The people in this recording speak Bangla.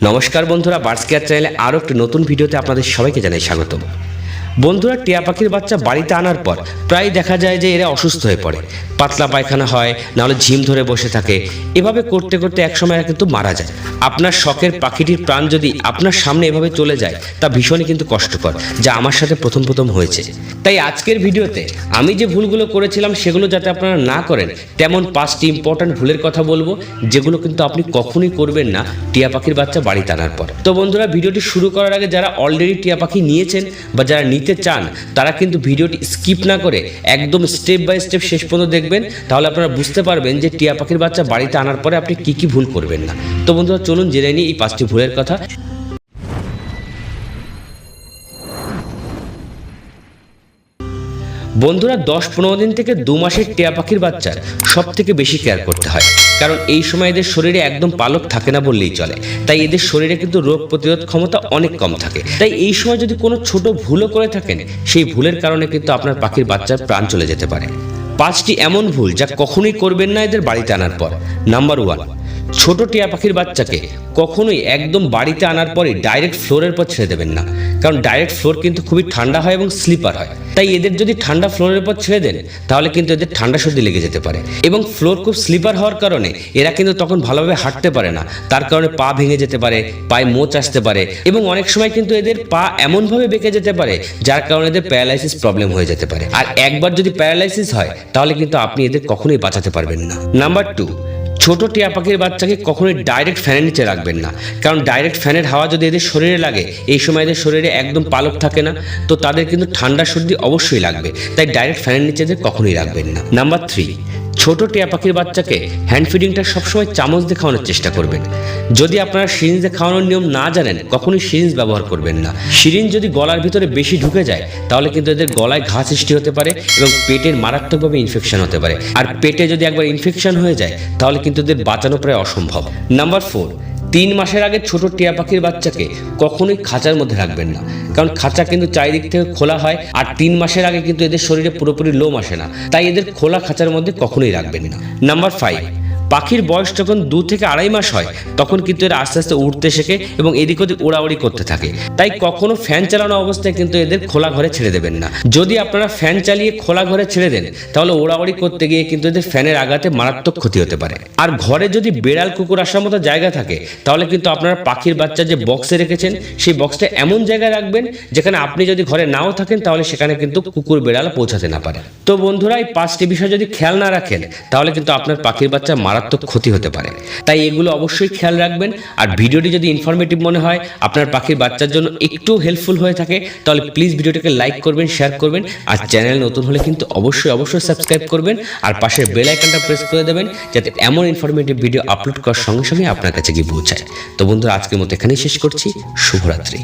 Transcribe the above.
নমস্কার বন্ধুরা বার্ডস কেয়ার চ্যানেলে আরও একটি নতুন ভিডিওতে আপনাদের সবাইকে জানাই স্বাগতম। বন্ধুরা, টিয়া পাখির বাচ্চা বাড়িতে আনার পর প্রায় দেখা যায় যে এরা অসুস্থ হয়ে পড়ে। পাতলা পায়খানা হয়, নাহলে ঝিম ধরে বসে থাকে। এভাবে করতে করতে একসময় এরা কিন্তু মারা যায়। আপনার শখের পাখিটির প্রাণ যদি আপনার সামনে এভাবে চলে যায়, তা ভীষণই কিন্তু কষ্টকর, যা আমার সাথে প্রথম প্রথম হয়েছে। তাই আজকের ভিডিওতে আমি যে ভুলগুলো করেছিলাম, সেগুলো যাতে আপনারা না করেন, তেমন পাঁচটি ইম্পর্ট্যান্ট ভুলের কথা বলব, যেগুলো কিন্তু আপনি কখনোই করবেন না টিয়া পাখির বাচ্চা বাড়িতে আনার পর। তো বন্ধুরা, ভিডিওটি শুরু করার আগে যারা অলরেডি টিয়া পাখি নিয়েছেন বা যারা নিতে চান, তারা কিন্তু ভিডিওটি স্কিপ না করে একদম স্টেপ বাই স্টেপ শেষ পর্যন্ত দেখবেন। তাহলে আপনারা বুঝতে পারবেন যে টিয়া পাখির বাচ্চা বাড়িতে আনার পরে আপনি কি কি ভুল করবেন না। তো বন্ধুরা, চলুন জেনে নিই এই পাঁচটি ভুলের কথা। বন্ধুরা দশ পনেরো দিন থেকে দু মাসের টিয়া পাখির বাচ্চার সব থেকে বেশি কেয়ার করতে হয়। কারণ এই সময় এদের শরীরে একদম পালক থাকে না বললেই চলে। তাই এদের শরীরে কিন্তু রোগ প্রতিরোধ ক্ষমতা অনেক কম থাকে। তাই এই সময় যদি কোনো ছোট ভুলও করে থাকেন, সেই ভুলের কারণে কিন্তু আপনার পাখির বাচ্চার প্রাণ চলে যেতে পারে। পাঁচটি এমন ভুল যা কখনোই করবেন না এদের বাড়িতে আনার পর। নাম্বার ওয়ান ছোট টিয়া পাখির বাচ্চাকে কখনোই একদম বাড়িতে আনার পরে ডাইরেক্ট ফ্লোরের পর ছেড়ে দেবেন না। কারণ ডাইরেক্ট ফ্লোর কিন্তু খুবই ঠান্ডা হয় এবং স্লিপার হয়। তাই এদের যদি ঠান্ডা ফ্লোরের পর ছেড়ে দেন, তাহলে কিন্তু এদের ঠান্ডা সর্দি লেগে যেতে পারে। এবং ফ্লোর খুব স্লিপার হওয়ার কারণে এরা কিন্তু তখন ভালোভাবে হাঁটতে পারে না। তার কারণে পা ভেঙে যেতে পারে, পায়ে মোচ আসতে পারে এবং অনেক সময় কিন্তু এদের পা এমনভাবে বেঁকে যেতে পারে, যার কারণে এদের প্যারালাইসিস প্রবলেম হয়ে যেতে পারে। আর একবার যদি প্যারালাইসিস হয় তাহলে কিন্তু আপনি এদের কখনোই বাঁচাতে পারবেন না। নাম্বার টু ছোট টিয়া পাখির বাচ্চাকে কখনোই ডাইরেক্ট ফ্যানের নিচে রাখবেন না। কারণ ডাইরেক্ট ফ্যানের হাওয়া যদি এদের শরীরে লাগে, এই সময় এদের শরীরে একদম পালক থাকে না, তো তাদের কিন্তু ঠান্ডা সর্দি অবশ্যই লাগবে। তাই ডাইরেক্ট ফ্যানের নিচে এদের কখনোই রাখবেন না। নাম্বার থ্রি ছোট টিয়া পাখির বাচ্চাকে হ্যান্ড ফিডিংটা সবসময় চামচ দিয়ে খাওয়ানোর চেষ্টা করবেন। যদি আপনারা সিরিঞ্জ দিয়ে খাওয়ানোর নিয়ম না জানেন, কখনোই সিরিঞ্জ ব্যবহার করবেন না। সিরিঞ্জ যদি গলার ভিতরে বেশি ঢুকে যায়, তাহলে কিন্তু এদের গলায় ঘা সৃষ্টি হতে পারে এবং পেটের মারাত্মকভাবে ইনফেকশন হতে পারে। আর পেটে যদি একবার ইনফেকশন হয়ে যায়, তাহলে কিন্তু এদের বাঁচানো প্রায় অসম্ভব। নাম্বার ফোর তিন মাসের আগে ছোট টিয়া পাখির বাচ্চাকে কখনোই খাঁচার মধ্যে রাখবেন না। কারণ খাঁচা কিন্তু চারিদিক থেকে খোলা হয় আর তিন মাসের আগে কিন্তু এদের শরীরে পুরোপুরি লোম আসে না। তাই এদের খোলা খাঁচার মধ্যে কখনোই রাখবেন না। নাম্বার ফাইভ পাখির বয়স যখন দু থেকে আড়াই মাস হয়, তখন কিন্তু এরা আস্তে আস্তে উঠতে শেখে এবং এদিক ওদিক ওড়াউড়ি করতে থাকে। তাই কখনো ফ্যান চালানো অবস্থায় কিন্তু এদের খোলা ঘরে ছেড়ে দেবেন না। যদি আপনারা ফ্যান চালিয়ে খোলা ঘরে ছেড়ে দেন, তাহলে ওড়াউড়ি করতে গিয়ে কিন্তু এদের ফ্যানের আঘাতে মারাত্মক ক্ষতি হতে পারে। আর ঘরে যদি বেড়াল, কুকুর আসার মতো জায়গা থাকে, তাহলে কিন্তু আপনারা পাখির বাচ্চা যে বক্সে রেখেছেন, সেই বক্সটা এমন জায়গায় রাখবেন, যেখানে আপনি যদি ঘরে নাও থাকেন, তাহলে সেখানে কিন্তু কুকুর, বেড়াল পৌঁছাতে না পারে। তো বন্ধুরা, এই পাঁচটি বিষয় যদি খেয়াল না রাখেন, তাহলে কিন্তু আপনার পাখির বাচ্চা মারাত্মক ক্ষতি হতে পারে। তাই এগুলো অবশ্যই খেয়াল রাখবেন। আর ভিডিওটি যদি ইনফরমেটিভ মনে হয়, আপনার পাখির বাচ্চার জন্য একটু হেল্পফুল হয়ে থাকে, তাহলে প্লিজ ভিডিওটাকে লাইক করবেন শেয়ার করবেন। আর চ্যানেল নতুন হলে কিন্তু অবশ্যই অবশ্যই সাবস্ক্রাইব করবেন। আর পাশের বেল আইকনটা প্রেস করে দেবেন, যাতে এমন ইনফরমেটিভ ভিডিও আপলোড করার সঙ্গে সঙ্গে আপনার কাছে গিয়ে পৌঁছায়। তো বন্ধুরা, আজকের মতো এখানেই শেষ করছি। শুভরাত্রি।